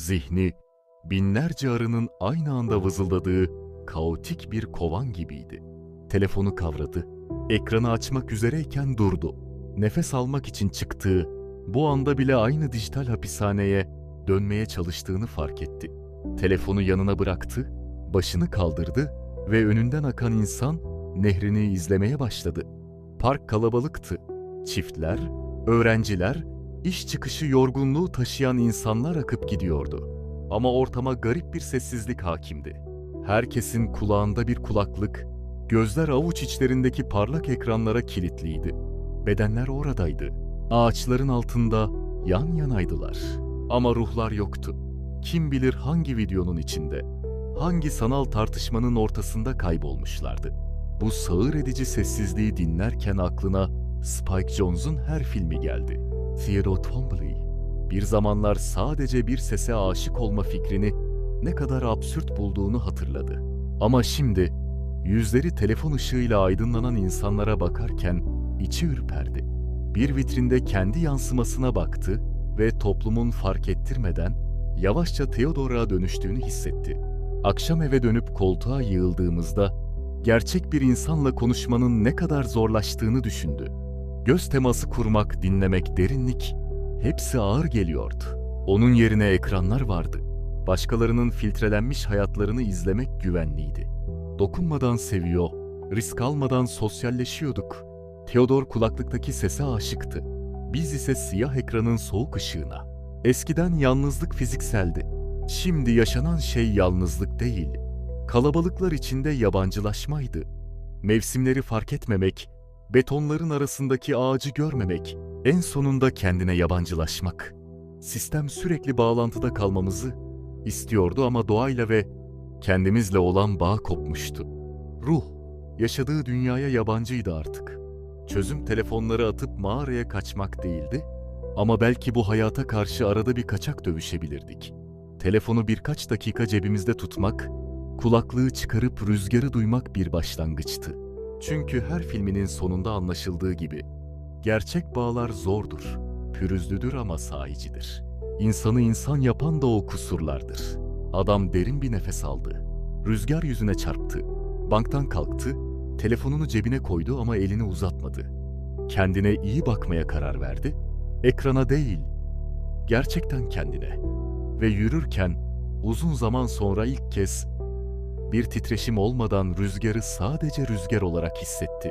Zihni, binlerce arının aynı anda vızıldadığı kaotik bir kovan gibiydi. Telefonu kavradı. Ekranı açmak üzereyken durdu. Nefes almak için çıktığı, bu anda bile aynı dijital hapishaneye dönmeye çalıştığını fark etti. Telefonu yanına bıraktı, başını kaldırdı ve önünden akan insan nehrini izlemeye başladı. Park kalabalıktı. Çiftler, öğrenciler, iş çıkışı yorgunluğu taşıyan insanlar akıp gidiyordu. Ama ortama garip bir sessizlik hakimdi. Herkesin kulağında bir kulaklık, gözler avuç içlerindeki parlak ekranlara kilitliydi. Bedenler oradaydı. Ağaçların altında yan yanaydılar. Ama ruhlar yoktu. Kim bilir hangi videonun içinde, hangi sanal tartışmanın ortasında kaybolmuşlardı. Bu sağır edici sessizliği dinlerken aklına Spike Jonze'un her filmi geldi. Theodore Twombly. Bir zamanlar sadece bir sese aşık olma fikrini ne kadar absürt bulduğunu hatırladı. Ama şimdi yüzleri telefon ışığıyla aydınlanan insanlara bakarken içi ürperdi. Bir vitrinde kendi yansımasına baktı ve toplumun fark ettirmeden yavaşça Theodore'a dönüştüğünü hissetti. Akşam eve dönüp koltuğa yığıldığımızda gerçek bir insanla konuşmanın ne kadar zorlaştığını düşündü. Göz teması kurmak, dinlemek, derinlik hepsi ağır geliyordu. Onun yerine ekranlar vardı. Başkalarının filtrelenmiş hayatlarını izlemek güvenliydi. Dokunmadan seviyor, risk almadan sosyalleşiyorduk. Theodor kulaklıktaki sese aşıktı. Biz ise siyah ekranın soğuk ışığına. Eskiden yalnızlık fizikseldi. Şimdi yaşanan şey yalnızlık değil, kalabalıklar içinde yabancılaşmaydı. Mevsimleri fark etmemek, betonların arasındaki ağacı görmemek, en sonunda kendine yabancılaşmak. Sistem sürekli bağlantıda kalmamızı istiyordu ama doğayla ve kendimizle olan bağ kopmuştu. Ruh, yaşadığı dünyaya yabancıydı artık. Çözüm telefonları atıp mağaraya kaçmak değildi ama belki bu hayata karşı arada bir kaçak dövüşebilirdik. Telefonu birkaç dakika cebimizde tutmak, kulaklığı çıkarıp rüzgarı duymak bir başlangıçtı. Çünkü her filminin sonunda anlaşıldığı gibi, gerçek bağlar zordur, pürüzlüdür ama sahicidir. İnsanı insan yapan da o kusurlardır. Adam derin bir nefes aldı. Rüzgar yüzüne çarptı. Banktan kalktı, telefonunu cebine koydu ama elini uzatmadı. Kendine iyi bakmaya karar verdi. Ekrana değil, gerçekten kendine. Ve yürürken uzun zaman sonra ilk kez bir titreşim olmadan rüzgarı sadece rüzgar olarak hissetti.